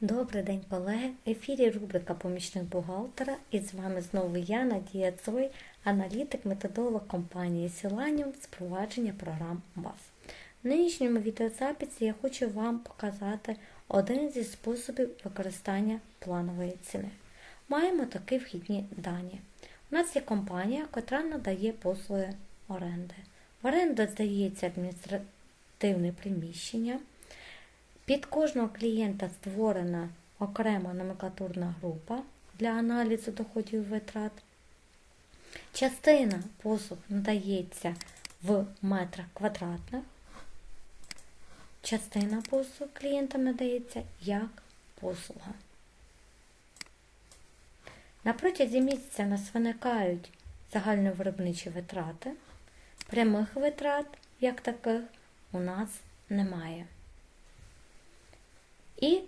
Добрий день, колеги! В ефірі рубрика Помічник бухгалтера і з вами знову я, Надія Цой, аналітик, методолог компанії Сіланіум з провадження програм БАС. В нинішньому відеозаписі я хочу вам показати один зі способів використання планової ціни. Маємо такі вхідні дані. У нас є компанія, яка надає послуги оренди. В оренду здається адміністративне приміщення. Під кожного клієнта створена окрема номенклатурна група для аналізу доходів і витрат. Частина послуг надається в метрах квадратних. Частина послуг клієнтам надається як послуга. На протязі місяця нас виникають загальновиробничі витрати. Прямих витрат, як таких, у нас немає. І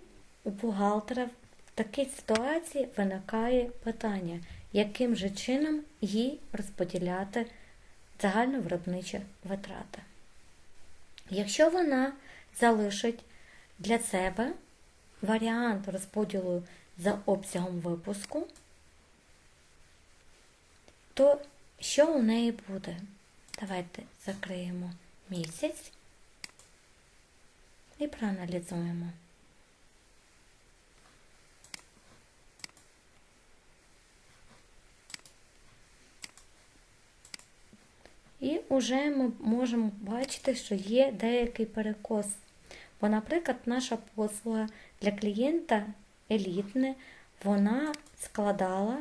у бухгалтера в такій ситуації виникає питання, яким же чином їй розподіляти загальновиробничі витрати. Якщо вона залишить для себе варіант розподілу за обсягом випуску, то що у неї буде? Давайте закриємо місяць і проаналізуємо. І вже ми можемо бачити, що є деякий перекос. Бо, наприклад, наша послуга для клієнта елітне, вона складала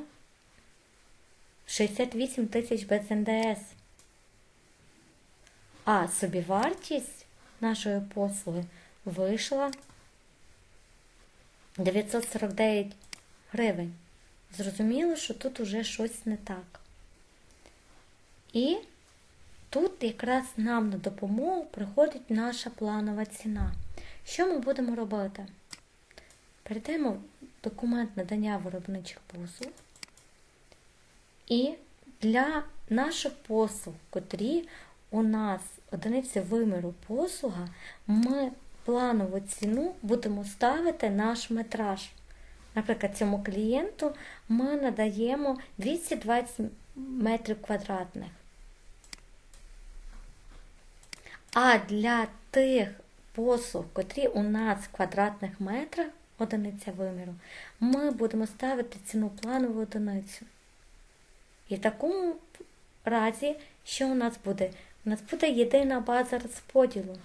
68 тисяч без НДС. А собівартість нашої послуги вийшла 949 гривень. Зрозуміло, що тут уже щось не так. І Тут якраз нам на допомогу приходить наша планова ціна. Що ми будемо робити? Перейдемо в документ надання виробничих послуг. І для наших послуг, котрі у нас одиниці виміру послуга, ми планову ціну будемо ставити наш метраж. Наприклад, цьому клієнту ми надаємо 220 метрів квадратних. А для тих послуг, котрі у нас в квадратних метрах, одиниця виміру, ми будемо ставити ціну планову одиницю. І в такому разі, що у нас буде? У нас буде єдина база розподілу.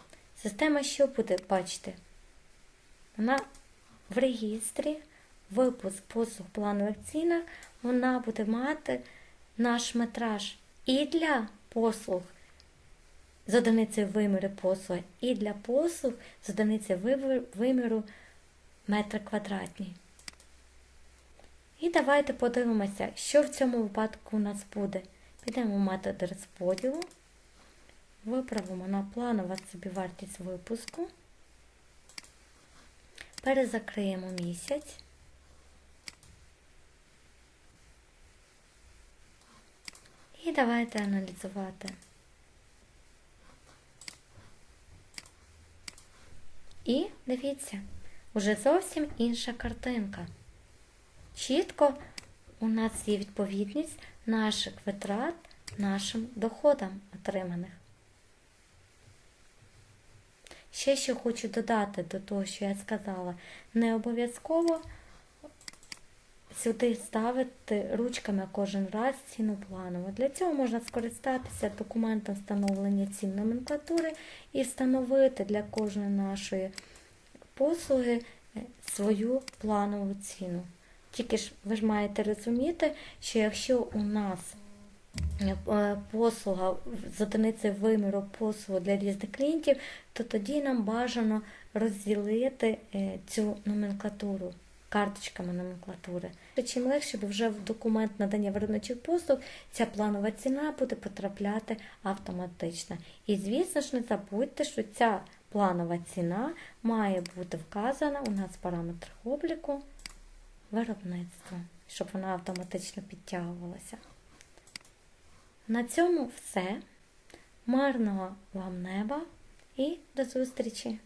Система що буде, бачите? Вона в регістрі, випуск послуг планових цінах, вона буде мати наш метраж і для послуг з одиниці виміру послуги і для послуг з одиниці виміру метри квадратні. І давайте подивимося, що в цьому випадку у нас буде. Підемо в метод розподілу, виправимо на планова собівартість випуску, перезакриємо місяць. І давайте аналізувати. І дивіться, уже зовсім інша картинка. Чітко у нас є відповідність наших витрат нашим доходам отриманих. Ще що хочу додати до того, що я сказала, не обов'язково сюди ставити ручками кожен раз ціну планову. Для цього можна скористатися документом встановлення цін номенклатури і встановити для кожної нашої послуги е, свою планову ціну. Тільки ж ви ж маєте розуміти, що якщо у нас е, послуга з одиниці виміру послугу для різних клієнтів, то тоді нам бажано розділити е, цю номенклатуру карточками номенклатури. Чим легше, бо вже в документ надання виробничих послуг ця планова ціна буде потрапляти автоматично. І, звісно ж, не забудьте, що ця планова ціна має бути вказана у нас в параметрах обліку виробництва, щоб вона автоматично підтягувалася. На цьому все. Мирного вам неба і до зустрічі!